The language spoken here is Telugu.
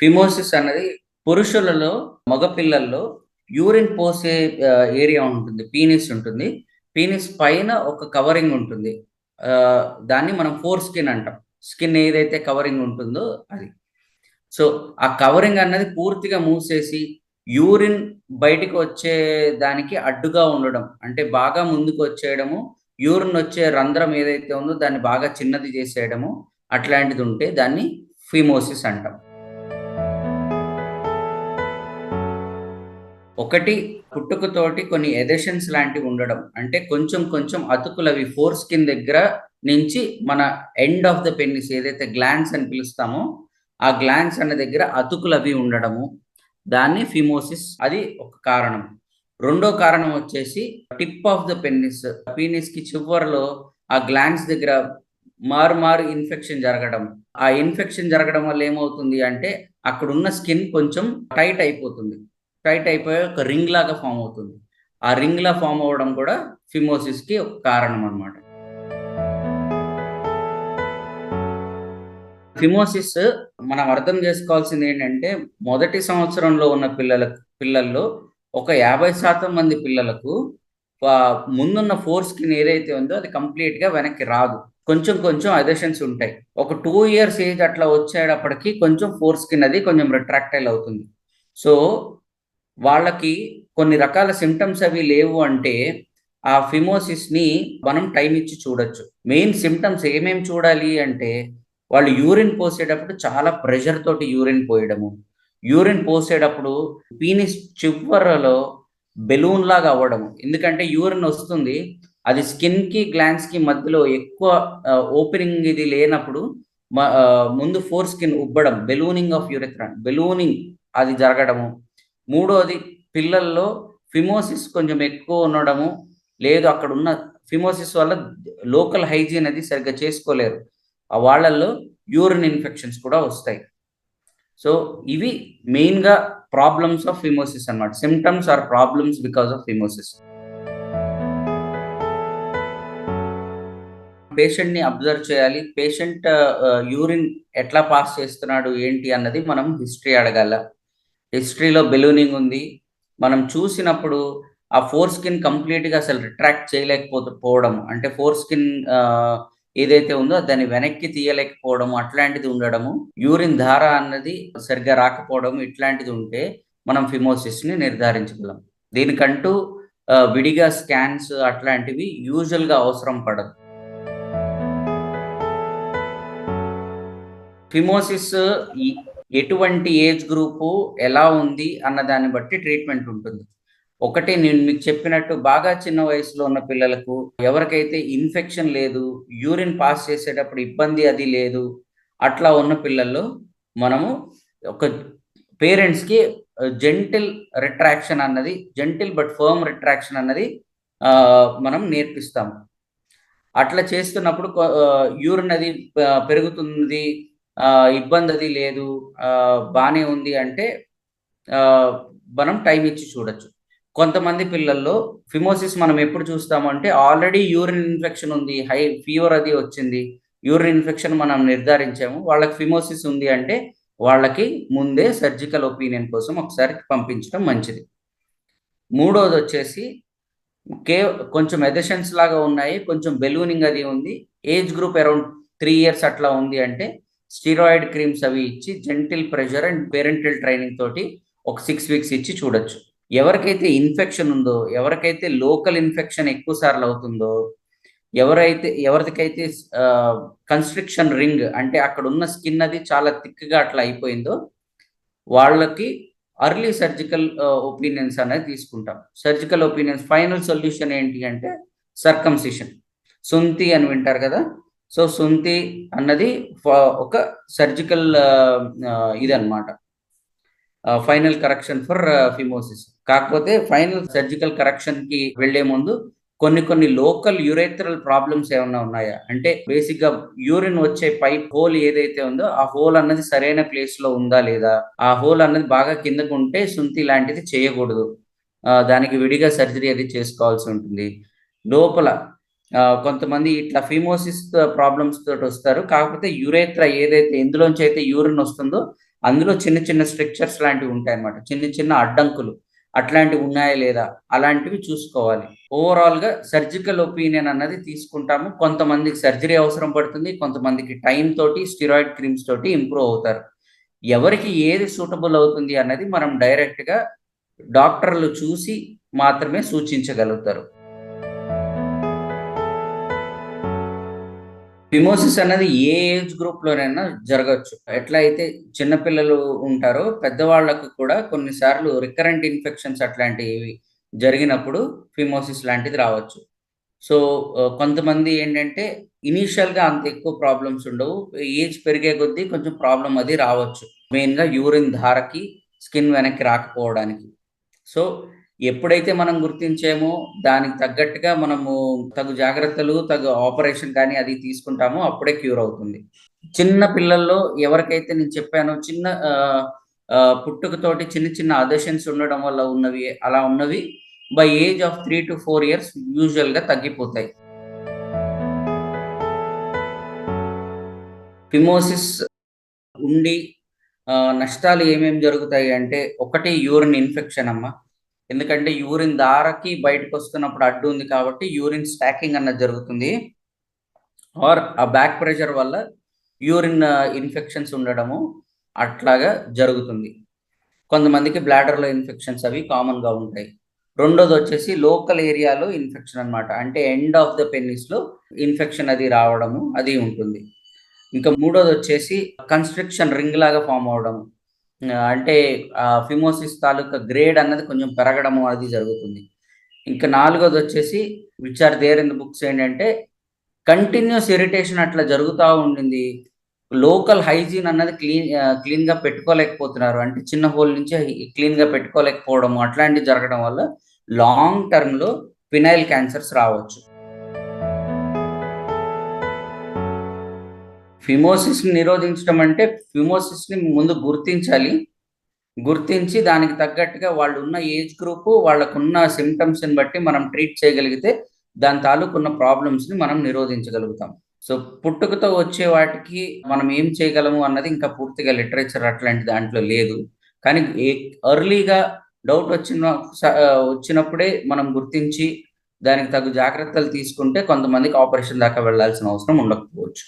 ఫిమోసిస్ అన్నది పురుషులలో మగపిల్లల్లో యూరిన్ పోసే ఏరియా ఉంటుంది పీనిస్ ఉంటుంది. పీనిస్ పైన ఒక కవరింగ్ ఉంటుంది. దాన్ని మనం ఫోర్ స్కిన్ అంటాం. స్కిన్ ఏదైతే కవరింగ్ ఉంటుందో అది. సో ఆ కవరింగ్ అన్నది పూర్తిగా మూసేసి యూరిన్ బయటికి వచ్చే దానికి అడ్డుగా ఉండడం అంటే బాగా ముందుకు వచ్చేయడము యూరిన్ వచ్చే రంధ్రం ఏదైతే ఉందో దాన్ని బాగా చిన్నది చేసేయడము అట్లాంటిది ఉంటే దాన్ని ఫిమోసిస్ అంటాం. ఒకటి పుట్టుకతోటి కొన్ని ఎదెషన్స్ లాంటివి ఉండడం. అంటే కొంచెం కొంచెం అతుకులు అవి ఫోర్ స్కిన్ దగ్గర నుంచి మన ఎండ్ ఆఫ్ ద పెన్నిస్ ఏదైతే గ్లాన్స్ అని పిలుస్తామో ఆ గ్లాన్స్ అన్న దగ్గర అతుకులు అవి ఉండడము. దాన్ని ఫిమోసిస్ అది ఒక కారణం. రెండో కారణం వచ్చేసి టిప్ ఆఫ్ ద పెన్నిస్. పీనిస్కి చివరిలో ఆ గ్లాన్స్ దగ్గర మారు మారు ఇన్ఫెక్షన్ జరగడం. ఆ ఇన్ఫెక్షన్ జరగడం వల్ల ఏమవుతుంది అంటే అక్కడ ఉన్న స్కిన్ కొంచెం టైట్ అయిపోతుంది. టైట్ అయిపోయి ఒక రింగ్ లాగా ఫామ్ అవుతుంది. ఆ రింగ్ లా ఫామ్ అవ్వడం కూడా ఫిమోసిస్కి ఒక కారణం అన్నమాట. ఫిమోసిస్ మనం అర్థం చేసుకోవాల్సింది ఏంటంటే మొదటి సంవత్సరంలో ఉన్న పిల్లలకు పిల్లల్లో ఒక యాభై శాతం మంది పిల్లలకు ముందున్న ఫోర్ స్కిన్ ఏదైతే ఉందో అది కంప్లీట్గా వెనక్కి రాదు. కొంచెం కొంచెం అదెషన్స్ ఉంటాయి. ఒక టూ ఇయర్స్ ఏజ్ అట్లా వచ్చేటప్పటికి కొంచెం ఫోర్ స్కిన్ అది కొంచెం రిట్రాక్టైల్ అవుతుంది. సో వాళ్ళకి కొన్ని రకాల సిమ్టమ్స్ అవి లేవు అంటే ఆ ఫిమోసిస్ని మనం టైం ఇచ్చి చూడొచ్చు. మెయిన్ సిమ్టమ్స్ ఏమేమి చూడాలి అంటే వాళ్ళు యూరిన్ పోసేటప్పుడు చాలా ప్రెషర్ తోటి యూరిన్ పోయడము. యూరిన్ పోసేటప్పుడు పీనిస్ చివరలో బెలూన్ లాగా అవ్వడము. ఎందుకంటే యూరిన్ వస్తుంది అది స్కిన్కి గ్లాన్స్కి మధ్యలో ఎక్కువ ఓపెనింగ్ ఇది లేనప్పుడు ముందు ఫోర్ స్కిన్ ఉబ్బడం బెలూనింగ్ ఆఫ్ యూరిథ్రాన్ బెలూనింగ్ అది జరగడము. మూడోది పిల్లల్లో ఫిమోసిస్ కొంచెం ఎక్కువ ఉండడము లేదు అక్కడ ఉన్న ఫిమోసిస్ వల్ల లోకల్ హైజీన్ అది సరిగ్గా చేసుకోలేరు. ఆ వాళ్ళల్లో యూరిన్ ఇన్ఫెక్షన్స్ కూడా వస్తాయి. సో ఇవి మెయిన్గా ప్రాబ్లమ్స్ ఆఫ్ ఫిమోసిస్ అన్నమాట. Symptoms are problems because of phimosis. పేషెంట్ని అబ్జర్వ్ చేయాలి. పేషెంట్ యూరిన్ ఎట్లా పాస్ చేస్తున్నాడు ఏంటి అన్నది మనం హిస్టరీ అడగాల. హిస్టరీలో బెలూనింగ్ ఉంది. మనం చూసినప్పుడు ఆ ఫోర్ స్కిన్ కంప్లీట్గా అసలు రిట్రాక్ట్ చేయలేకపోతే పోవడం అంటే ఫోర్ స్కిన్ ఏదైతే ఉందో దాన్ని వెనక్కి తీయలేకపోవడం అట్లాంటిది ఉండడము. యూరిన్ ధార అన్నది సరిగ్గా రాకపోవడం ఇట్లాంటిది ఉంటే మనం ఫిమోసిస్ని నిర్ధారించగలం. దీనికంటూ విడిగా స్కాన్స్ అట్లాంటివి యూజువల్గా అవసరం పడదు. ఫిమోసిస్ ఎటువంటి ఏజ్ గ్రూపు ఎలా ఉంది అన్న దాన్ని బట్టి ట్రీట్మెంట్ ఉంటుంది. ఒకటి నేను మీకు చెప్పినట్టు బాగా చిన్న వయసులో ఉన్న పిల్లలకు ఎవరికైతే ఇన్ఫెక్షన్ లేదు యూరిన్ పాస్ చేసేటప్పుడు ఇబ్బంది అది లేదు అట్లా ఉన్న పిల్లల్లో మనము ఒక పేరెంట్స్కి జెంటిల్ రిట్రాక్షన్ అన్నది జెంటిల్ బట్ ఫర్మ్ రిట్రాక్షన్ అన్నది మనం నేర్పిస్తాము. అట్లా చేస్తున్నప్పుడు యూరిన్ అది పెరుగుతుంది ఇబ్బంది అది లేదు. బాగానే ఉంది అంటే మనం టైం ఇచ్చి చూడొచ్చు. కొంతమంది పిల్లల్లో ఫిమోసిస్ మనం ఎప్పుడు చూస్తామంటే ఆల్రెడీ యూరిన్ ఇన్ఫెక్షన్ ఉంది హై ఫీవర్ అది వచ్చింది యూరిన్ ఇన్ఫెక్షన్ మనం నిర్ధారించాము వాళ్ళకి ఫిమోసిస్ ఉంది అంటే వాళ్ళకి ముందే సర్జికల్ ఒపీనియన్ కోసం ఒకసారి పంపించడం మంచిది. మూడోది వచ్చేసి కే కొంచెం ఎదషన్స్ లాగా ఉన్నాయి కొంచెం బెలూనింగ్ అది ఉంది age group around three years అట్లా ఉంది అంటే స్టీరాయిడ్ క్రీమ్స్ అవి ఇచ్చి gentle pressure and parental training తోటి ఒక సిక్స్ వీక్స్ ఇచ్చి చూడొచ్చు. ఎవరికైతే ఇన్ఫెక్షన్ ఉందో ఎవరికైతే లోకల్ ఇన్ఫెక్షన్ ఎక్కువ సార్లు అవుతుందో ఎవరైతే ఎవరికైతే కన్స్ట్రిక్షన్ రింగ్ అంటే అక్కడ ఉన్న స్కిన్ అది చాలా థిక్గా అట్లా అయిపోయిందో వాళ్ళకి అర్లీ సర్జికల్ ఒపీనియన్స్ అనేది తీసుకుంటాం. సర్జికల్ ఒపీనియన్స్ ఫైనల్ సొల్యూషన్ ఏంటి అంటే సర్కంసిషన్ సుంతి అని వింటారు కదా సో సుంతి అన్నది ఒక సర్జికల్ ఇది అనమాట ఫైనల్ కరెక్షన్ ఫర్ ఫిమోసిస్ కాకపోతే ఫైనల్ సర్జికల్ కరెక్షన్కి వెళ్ళే ముందు కొన్ని కొన్ని లోకల్ యురేత్రల్ ప్రాబ్లమ్స్ ఏమైనా ఉన్నాయా? అంటే బేసిక్గా యూరిన్ వచ్చే పైప్ హోల్ ఏదైతే ఉందో ఆ హోల్ అన్నది సరైన ప్లేస్లో ఉందా లేదా? ఆ హోల్ అన్నది బాగా కిందకు ఉంటే సుంతి లాంటిది చేయకూడదు. దానికి విడిగా సర్జరీ అది చేసుకోవాల్సి ఉంటుంది. లోపల కొంతమంది ఇట్లా ఫిమోసిస్ ప్రాబ్లమ్స్ తోటి వస్తారు. కాకపోతే యురేత్ర ఏదైతే ఎందులోంచి అయితే యూరిన్ వస్తుందో అందులో చిన్న చిన్న స్ట్రక్చర్స్ లాంటివి ఉంటాయి అన్నమాట చిన్న చిన్న అడ్డంకులు. అట్లాంటివి ఉన్నాయా లేదా? అలాంటివి చూసుకోవాలి. ఓవరాల్గా సర్జికల్ ఒపీనియన్ అన్నది తీసుకుంటాము. కొంతమందికి సర్జరీ అవసరం పడుతుంది కొంతమందికి టైం తోటి స్టిరాయిడ్ క్రీమ్స్ తోటి ఇంప్రూవ్ అవుతారు. ఎవరికి ఏది సూటబుల్ అవుతుంది అన్నది మనం డైరెక్ట్గా డాక్టర్లు చూసి మాత్రమే సూచించగలుగుతారు. ఫిమోసిస్ అనేది ఏ ఏజ్ గ్రూప్ లోనైనా జరగచ్చు. ఎట్లా అయితే చిన్నపిల్లలు ఉంటారో పెద్దవాళ్ళకు కూడా కొన్నిసార్లు రికరెంట్ ఇన్ఫెక్షన్స్ అట్లాంటివి జరిగినప్పుడు ఫిమోసిస్ లాంటిది రావచ్చు. సో కొంతమంది ఏంటంటే ఇనీషియల్గా అంత ఎక్కువ ప్రాబ్లమ్స్ ఉండవు. ఏజ్ పెరిగే కొద్దీ కొంచెం ప్రాబ్లం అది రావచ్చు. మెయిన్గా యూరిన్ ధారకి స్కిన్ వెనక్కి రాకపోవడానికి. సో ఎప్పుడైతే మనం గుర్తించామో దానికి తగ్గట్టుగా మనము తగు జాగ్రత్తలు తగు ఆపరేషన్ కానీ అది తీసుకుంటామో అప్పుడే క్యూర్ అవుతుంది. చిన్న పిల్లల్లో ఎవరికైతే నేను చెప్పానో చిన్న పుట్టుకతోటి చిన్న చిన్న అదర్షన్స్ ఉండడం వల్ల ఉన్నవి అలా ఉన్నవి by age of three to four years యూజువల్గా తగ్గిపోతాయి. ఫిమోసిస్ ఉండి నష్టాలు ఏమేమి జరుగుతాయి అంటే ఒకటి యూరిన్ ఇన్ఫెక్షన్ అమ్మ. ఎందుకంటే యూరిన్ దారకి బయటకు వస్తున్నప్పుడు అడ్డు ఉంది కాబట్టి యూరిన్ స్టాకింగ్ అన్నది జరుగుతుంది. ఆర్ ఆ బ్యాక్ ప్రెషర్ వల్ల యూరిన్ ఇన్ఫెక్షన్స్ uh, ఉండడము అట్లాగా జరుగుతుంది. కొంతమందికి బ్లాడర్లో ఇన్ఫెక్షన్స్ అవి కామన్గా ఉంటాయి. రెండోది వచ్చేసి లోకల్ ఏరియాలో ఇన్ఫెక్షన్ అనమాట అంటే ఎండ్ ఆఫ్ ద పెన్నిస్లో ఇన్ఫెక్షన్ అది రావడము అది ఉంటుంది. ఇంకా మూడోది వచ్చేసి కన్స్ట్రక్షన్ రింగ్ లాగా ఫామ్ అవడము. అంటే ఫిమోసిస్ తాలూకా గ్రేడ్ అన్నది కొంచెం పెరగడం అది జరుగుతుంది. ఇంకా నాలుగోది వచ్చేసి which are there in the books ఏంటంటే కంటిన్యూస్ ఇరిటేషన్ అట్లా జరుగుతూ ఉండింది. లోకల్ హైజీన్ అన్నది క్లీన్ క్లీన్గా పెట్టుకోలేకపోతున్నారు. అంటే చిన్న హోల్ నుంచి క్లీన్గా పెట్టుకోలేకపోవడం అట్లాంటివి జరగడం వల్ల లాంగ్ టర్మ్లో ఫినైల్ క్యాన్సర్స్ రావచ్చు. ఫిమోసిస్ని నిరోధించడం అంటే ఫిమోసిస్ని ముందు గుర్తించాలి. గుర్తించి దానికి తగ్గట్టుగా వాళ్ళు ఉన్న ఏజ్ గ్రూప్ వాళ్ళకున్న సిమ్టమ్స్ని బట్టి మనం ట్రీట్ చేయగలిగితే దాని తాలూకున్న ప్రాబ్లమ్స్ని మనం నిరోధించగలుగుతాం. సో పుట్టుకతో వచ్చే వాటికి మనం ఏం చేయగలము అన్నది ఇంకా పూర్తిగా లిటరేచర్ అట్లాంటి దాంట్లో లేదు. కానీ ఎర్లీగా డౌట్ వచ్చిన వచ్చినప్పుడే మనం గుర్తించి దానికి తగు జాగ్రత్తలు తీసుకుంటే కొంతమందికి ఆపరేషన్ దాకా వెళ్ళాల్సిన అవసరం ఉండకపోవచ్చు.